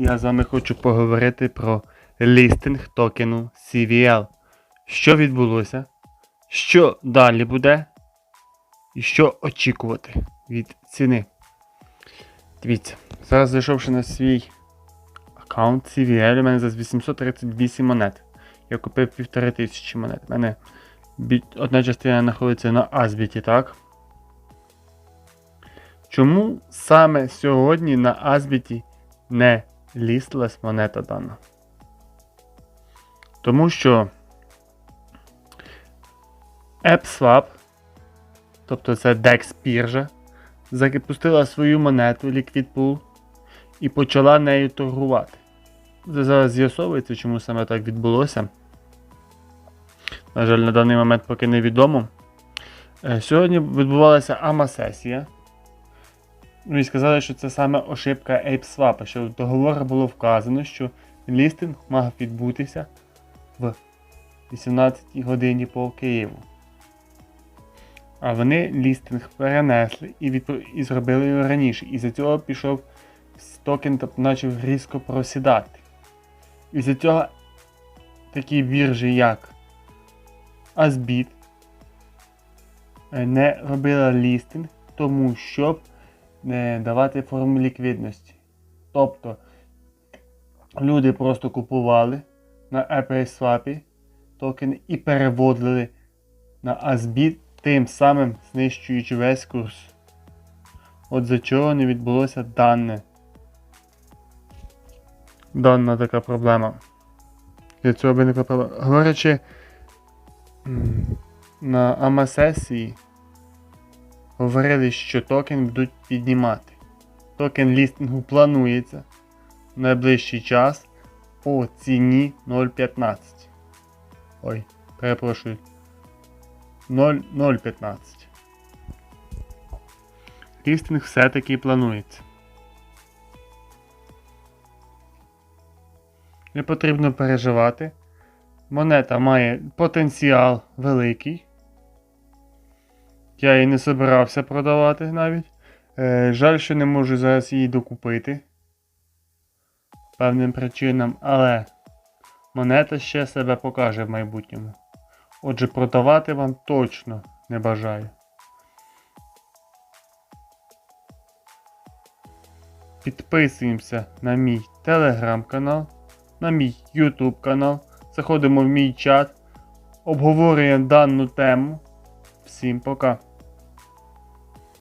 я з вами хочу поговорити про лістинг токену CVL. Що відбулося? Що далі буде? І що очікувати від ціни? Дивіться, зараз зайшовши на свій аккаунт CVL, у мене зараз 838 монет. Я купив 1500 монет. У мене одна частина знаходиться на Азбіті, так? Чому саме сьогодні на Азбіті не лістилась монета дана? Тому що AppSwap, тобто це DEX біржа, запустила свою монету Liquid Pool і почала нею торгувати. Це зараз з'ясовується, чому саме так відбулося. На жаль, на даний момент поки невідомо. Е, Сьогодні відбувалася АМА-сесія. Ну і сказали, що це саме ошибка ApeSwap, що в договорах було вказано, що лістинг мав відбутися в 18 годині по Києву. А вони лістинг перенесли і, відпро- і зробили його раніше. І за цього пішов токен, тобто почав різко просідати. І за цього такі біржі, як Asbit, е, не робила лістинг, тому не давати форму ліквідності. Тобто люди просто купували на AppSwap токени і переводили на Asbit, тим самим знищуючи весь курс. От за чого не відбулося дане. Дана така проблема. Для цього виникла проблема. Говорячи, на АМА-сесії говорили, що токен будуть піднімати. Токен лістингу планується в найближчий час по ціні 0.15. Ой, перепрошую. 0,015. Лістинг все-таки планується. Не потрібно переживати. Монета має потенціал великий. Я її не збирався продавати навіть. Е, жаль, що не можу зараз її докупити. Певним причинам, але монета ще себе покаже в майбутньому. Отже, продавати вам точно не бажаю. Підписуємося на мій телеграм-канал, на мій YouTube канал. Заходимо в мій чат, обговорюємо дану тему. Всім пока!